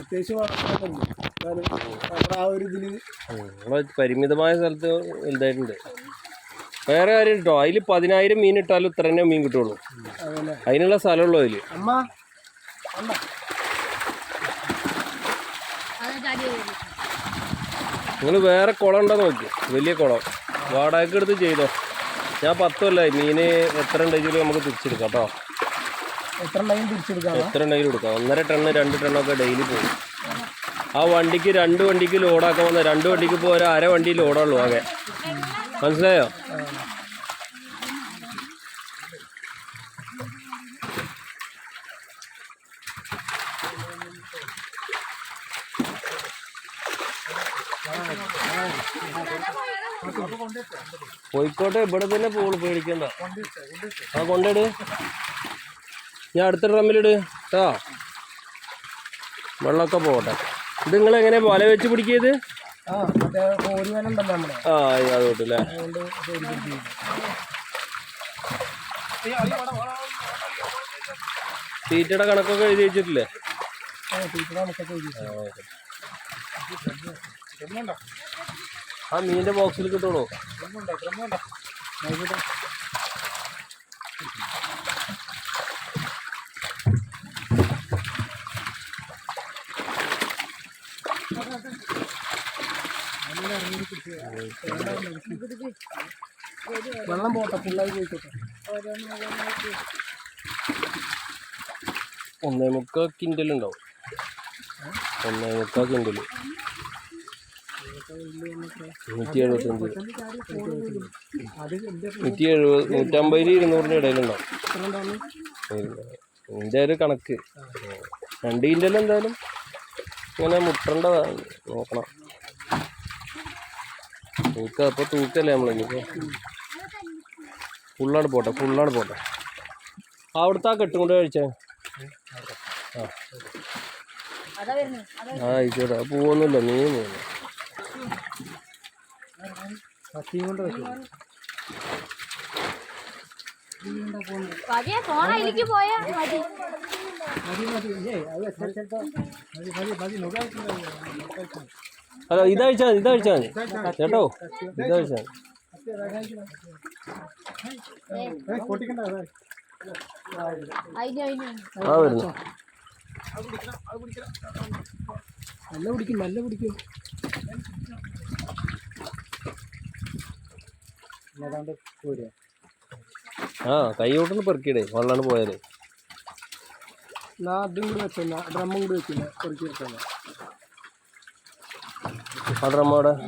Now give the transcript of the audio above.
അത്യാവശ്യം വളർത്തുന്നുണ്ട് എന്നാലും ആ ഒരു നമ്മളെ പരിമിതമായ സ്ഥലത്ത് എന്തായിട്ടുണ്ട്. വേറെ കാര്യം കേട്ടോ അതിൽ പതിനായിരം മീൻ ഇട്ടാലും ഇത്ര തന്നെ മീൻ കിട്ടുള്ളൂ. അതല്ലേ അതിനുള്ള സ്ഥലമുള്ളൂ അതിൽ അമ്മ അമ്മ. നിങ്ങൾ വേറെ കുളം ഉണ്ടോ നോക്കി. വലിയ കുളം. വാടകയ്ക്ക് എടുത്ത് ചെയ്തോ. ഞാൻ പത്തുമല്ല മീന് എത്ര ഉണ്ടെങ്കിലും നമുക്ക് തിരിച്ചെടുക്കാം കേട്ടോ. എത്ര ഉണ്ടെങ്കിലും എടുക്കാം? ഒന്നര ടണ്ണ് രണ്ട് ടണ്ണൊക്കെ ഡെയിലി പോകും ആ വണ്ടിക്ക് രണ്ട് വണ്ടിക്ക് ലോഡാക്കാൻ വന്ന രണ്ട് വണ്ടിക്ക് ഇപ്പോൾ അര വണ്ടി ലോഡുള്ളൂ ആകെ. മനസ്സിലായോ? കോഴിക്കോട്ടെ ഇവിടെ തന്നെ പോൾ പേടിക്കണ്ട. ആ കൊണ്ടിട് ഞാൻ അടുത്ത ഡ്രമ്മിലിട് കേട്ടോ വെള്ളമൊക്കെ പോകട്ടെ. ഇത് നിങ്ങൾ എങ്ങനെ വല വെച്ച് പിടിക്കിയത്? ആ മറ്റേ കോരി വല ഉണ്ടല്ലോ ആ അതോട്ട് അല്ലേ അതുകൊണ്ട് കോരി പിടിക്കും തീറ്റയുടെ കണക്കൊക്കെ എഴുതി വെച്ചിട്ടില്ലേ. ആ മീനിന്റെ ബോക്സിൽ കിട്ടുള്ളൂ വെള്ളം പോട്ടെ ഫുള്ളായി പോയിക്കോട്ടെ ഒന്നേ മുക്കാൽ കിൻഡൽ ഉണ്ടാവും. ഒന്നേ മുക്കാൽ കിൻഡൽ. നൂറ്റി എഴുപത്തഞ്ച് നൂറ്റി എഴുപത് നൂറ്റമ്പതിന് ഇരുന്നൂറിന് ഇടയിലുണ്ടാവും ഇതിന്റെ ഒരു കണക്ക്. രണ്ട് കിൻഡൽ എന്തായാലും ഇങ്ങനെ മുട്ടേണ്ടതാണ്. നോക്കണം. തൂക്ക അപ്പോൾ തൂക്കല്ലേ നമ്മളിപ്പോൾ ഫുള്ളാണ് പോട്ടെ ഫുള്ളാണ് പോട്ടെ. അവിടുത്തെ ആ കെട്ടും കൊണ്ട് കഴിച്ചേ? ആ. ആയിക്കോട്ടെ അത് പോവൊന്നുമില്ല നീ പോകുന്നു കൊണ്ട് അല്ല ഇതഴിച്ചാൽ മതി ഇതഴിച്ചാൽ മതി. കേട്ടോ? ഇതഴിച്ചാൽ മതി. ആ വരുന്നു. നല്ല പിടിക്കും നല്ല പിടിക്കും ആ കൈ കൊണ്ടൊന്ന് പെറുക്കിയിടേ വള്ളാണ് പോയാലേ. അതും കൂടി വെച്ചില്ല ഡ്രമ്മും കൂടി വെച്ചില്ല പെറുക്കി വെച്ചില്ല ആ